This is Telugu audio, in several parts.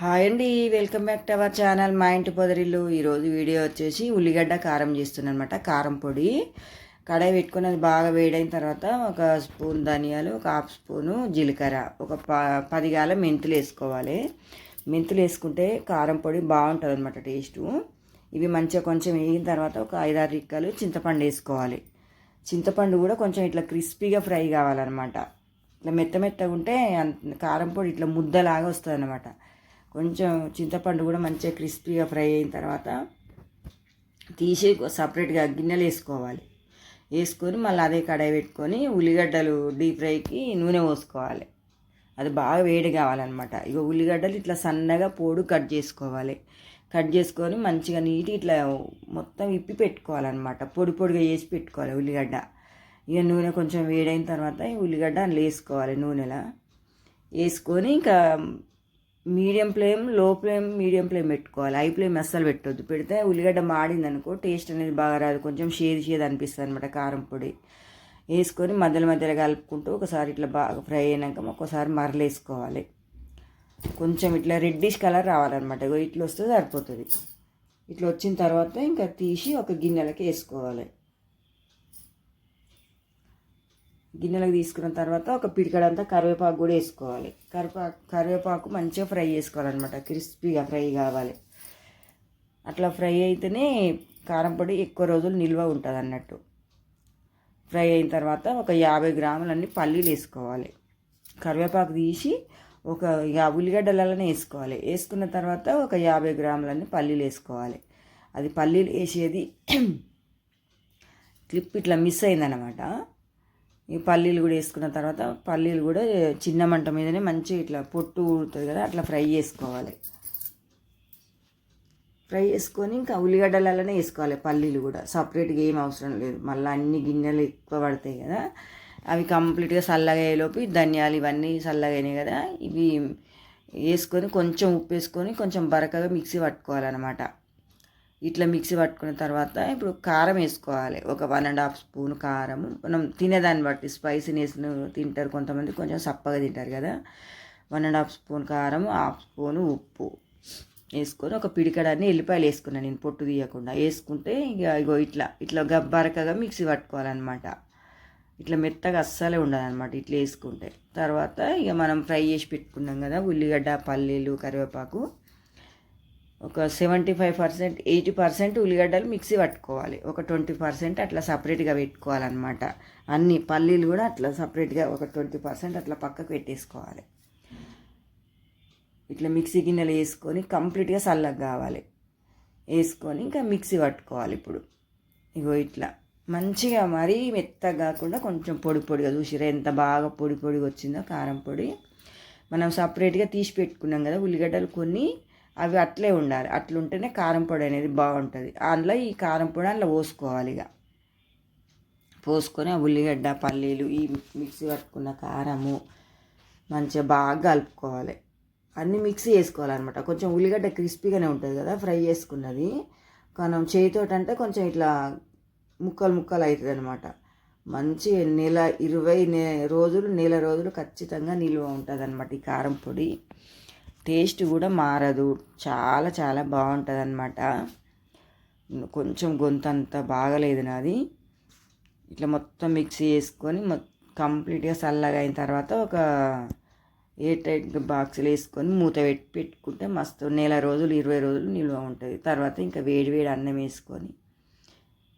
హాయ్ అండి welcome back to our channel మా ఇంటి పొదరిల్లు ఈరోజు వీడియో వచ్చేసి ఉల్లిగడ్డ కారం చేస్తున్నాను అనమాట కారం పొడి. కడాయి పెట్టుకుని అది బాగా వేడైన తర్వాత ఒక స్పూన్ ధనియాలు ఒక హాఫ్ స్పూను జీలకర్ర ఒక ప పదిగాల మెంతులు వేసుకోవాలి. మెంతులు వేసుకుంటే కారం పొడి బాగుంటుంది అనమాట టేస్టు. ఇవి మంచిగా కొంచెం వేగిన తర్వాత ఒక ఐదారు రిక్కలు చింతపండు వేసుకోవాలి. చింతపండు కూడా కొంచెం ఇట్లా క్రిస్పీగా ఫ్రై కావాలన్నమాట. ఇట్లా మెత్త మెత్తగా ఉంటే అంత- కారం పొడి ఇట్లా ముద్దలాగా వస్తుంది అనమాట కొంచెం చింతపండు కూడా మంచిగా క్రిస్పీగా ఫ్రై అయిన తర్వాత తీసి సపరేట్గా గిన్నెలు వేసుకోవాలి. వేసుకొని మళ్ళీ అదే కడాయి పెట్టుకొని ఉల్లిగడ్డలు డీప్ ఫ్రైకి నూనె పోసుకోవాలి. అది బాగా వేడి కావాలన్నమాట. ఇక ఉల్లిగడ్డలు ఇట్లా సన్నగా పోడు కట్ చేసుకోవాలి. కట్ చేసుకొని మంచిగా నీటి ఇట్లా మొత్తం ఇప్పి పెట్టుకోవాలన్నమాట. పొడి పొడిగా వేసి పెట్టుకోవాలి ఉల్లిగడ్డ. ఇక నూనె కొంచెం వేడైన తర్వాత ఉల్లిగడ్డ అందులో వేసుకోవాలి నూనెలో. వేసుకొని ఇంకా మీడియం ఫ్లేమ్లో ఫ్లేమ్ మీడియం ఫ్లేమ్ పెట్టుకోవాలి. హై ఫ్లేమ్ అస్సలు పెట్టొద్దు. పెడితే ఉల్లిగడ్డ మాడింది అనుకో టేస్ట్ అనేది బాగా రాదు. కొంచెం షేది షేది అనిపిస్తుంది అనమాట కారం పొడి. వేసుకొని మధ్యలో మధ్యలో కలుపుకుంటూ ఒకసారి ఇట్లా బాగా ఫ్రై అయినాక ఒక్కోసారి మరలేసుకోవాలి కొంచెం ఇట్లా రెడ్డిష్ కలర్ రావాలన్నమాట. ఇట్లా వస్తే సరిపోతుంది. ఇట్లా వచ్చిన తర్వాత ఇంకా తీసి ఒక గిన్నెలకి వేసుకోవాలి. గిన్నెలకు తీసుకున్న తర్వాత ఒక పిడికడంతా కరివేపాకు కూడా వేసుకోవాలి. కరివేపాకు కరివేపాకు మంచిగా ఫ్రై చేసుకోవాలన్నమాట. క్రిస్పీగా ఫ్రై కావాలి. అట్లా ఫ్రై అయితేనే కారం పొడి ఎక్కువ రోజులు నిల్వ ఉంటుంది అన్నట్టు ఫ్రై అయిన తర్వాత ఒక యాభై గ్రాములన్నీ పల్లీలు వేసుకోవాలి. కరివేపాకు తీసి ఒక యా ఉల్లిగడ్డలనే వేసుకోవాలి. వేసుకున్న తర్వాత ఒక యాభై గ్రాములన్నీ పల్లీలు వేసుకోవాలి. అది పల్లీలు వేసేది క్లిప్ ఇట్లా మిస్ అయిందనమాట ఈ పల్లీలు కూడా వేసుకున్న తర్వాత పల్లీలు కూడా చిన్న మంట మీదనే మంచిగా ఇట్లా పొట్టు ఊడుతుంది కదా అట్లా ఫ్రై చేసుకోవాలి. ఫ్రై చేసుకొని ఇంకా ఉల్లిగడ్డలలోనే వేసుకోవాలి పల్లీలు కూడా. సపరేట్గా ఏం అవసరం లేదు. మళ్ళీ అన్ని గిన్నెలు ఎక్కువ పడతాయి కదా. అవి కంప్లీట్గా చల్లగా అయ్యేలోపు ధనియాలు ఇవన్నీ చల్లగా అయినాయి కదా. ఇవి వేసుకొని కొంచెం ఉప్పు వేసుకొని కొంచెం బరకగా మిక్సీ పట్టుకోవాలన్నమాట. ఇట్లా మిక్సీ పట్టుకున్న తర్వాత ఇప్పుడు కారం వేసుకోవాలి. ఒక వన్ అండ్ హాఫ్ స్పూన్ కారం మనం తినేదాన్ని బట్టి స్పైసీనెస్ తింటారు కొంతమంది కొంచెం సప్పగా తింటారు కదా. వన్ అండ్ హాఫ్ స్పూన్ కారం హాఫ్ స్పూన్ ఉప్పు వేసుకొని ఒక పిడికడాన్ని ఎల్లిపాయలు వేసుకున్నాను నేను పొట్టు తీయకుండా. వేసుకుంటే ఇక ఇగో ఇట్లా ఇట్లా గబ్బరకగా మిక్సీ పట్టుకోవాలన్నమాట. ఇట్లా మెత్తగా అస్సలే ఉండదన్నమాట ఇట్లా వేసుకుంటే. తర్వాత ఇక మనం ఫ్రై చేసి పెట్టుకున్నాం కదా ఉల్లిగడ్డ పల్లీలు కరివేపాకు. ఒక seventy five percent eighty percent ఉల్లిగడ్డలు మిక్సీ పట్టుకోవాలి. ఒక ట్వంటీ పర్సెంట్ అట్లా సపరేట్గా పెట్టుకోవాలన్నమాట. అన్ని పల్లీలు కూడా అట్లా సపరేట్గా ఒక ట్వంటీ పర్సెంట్ అట్లా పక్కకు పెట్టేసుకోవాలి. ఇట్లా మిక్సీ గిన్నెలు వేసుకొని కంప్లీట్గా చల్లగా కావాలి. వేసుకొని ఇంకా మిక్సీ పట్టుకోవాలి ఇప్పుడు. ఇగో ఇట్లా. మంచిగా మరీ మెత్తగా కాకుండా కొంచెం పొడి పొడిగా చూసిరా ఎంత బాగా పొడి పొడిగా వచ్చిందో కారం పొడి. మనం సపరేట్గా తీసి పెట్టుకున్నాం కదా ఉల్లిగడ్డలు కొన్ని అవి అట్లే ఉండాలి. అట్లుంటేనే కారం పొడి అనేది బాగుంటుంది. అందులో ఈ కారం పొడి అందులో పోసుకోవాలి ఇక. పోసుకొని ఆ ఉల్లిగడ్డ పల్లీలు ఈ మిక్సీ పట్టుకున్న కారము మంచిగా బాగా కలుపుకోవాలి. అన్నీ మిక్సీ వేసుకోవాలన్నమాట కొంచెం ఉల్లిగడ్డ క్రిస్పీగానే ఉంటుంది కదా ఫ్రై చేసుకున్నది. మనం చేతితోటి అంటే కొంచెం ఇట్లా ముక్కలు ముక్కలు అవుతుంది అనమాట మంచి నెల ఇరవై నె రోజులు నెల రోజులు ఖచ్చితంగా నిల్వ ఉంటుంది అనమాట ఈ కారం పొడి. టేస్ట్ కూడా మారదు. చాలా చాలా బాగుంటుంది అనమాట కొంచెం గొంతు అంత బాగలేదు నాది. ఇట్లా మొత్తం మిక్సీ చేసుకొని కంప్లీట్గా చల్లగా అయిన తర్వాత ఒక ఎయిర్ టైట్ బాక్సులు వేసుకొని మూత పెట్టి పెట్టుకుంటే మస్తు నెల రోజులు ఇరవై రోజులు నిల్వ ఉంటుంది. తర్వాత ఇంకా వేడి వేడి అన్నం వేసుకొని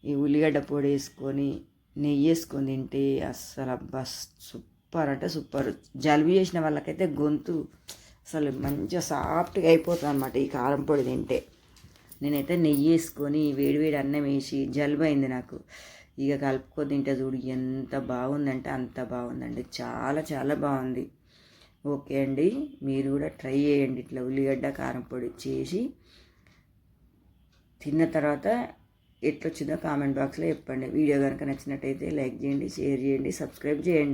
ఈ ఉల్లిగడ్డ పొడి వేసుకొని నెయ్యి వేసుకొని తింటే అస్సలు బస్ సూపర్ అంటే సూపర్. జలుబు చేసిన వాళ్ళకైతే గొంతు అసలు మంచిగా సాఫ్ట్గా అయిపోతుంది అనమాట ఈ కారం పొడి తింటే. నేనైతే నెయ్యి వేసుకొని వేడివేడి అన్నం వేసి జలుబు అయింది నాకు. ఇక కలుపుకొని తింటే చూడు ఎంత బాగుందంటే అంత బాగుందండి. చాలా చాలా బాగుంది. ఓకే అండి మీరు కూడా ట్రై చేయండి ఇట్లా ఉల్లిగడ్డ కారం పొడి చేసి. తిన్న తర్వాత ఎట్లొచ్చిందో కామెంట్ బాక్స్లో చెప్పండి. వీడియో కనుక నచ్చినట్టయితే లైక్ చేయండి షేర్ చేయండి సబ్స్క్రైబ్ చేయండి.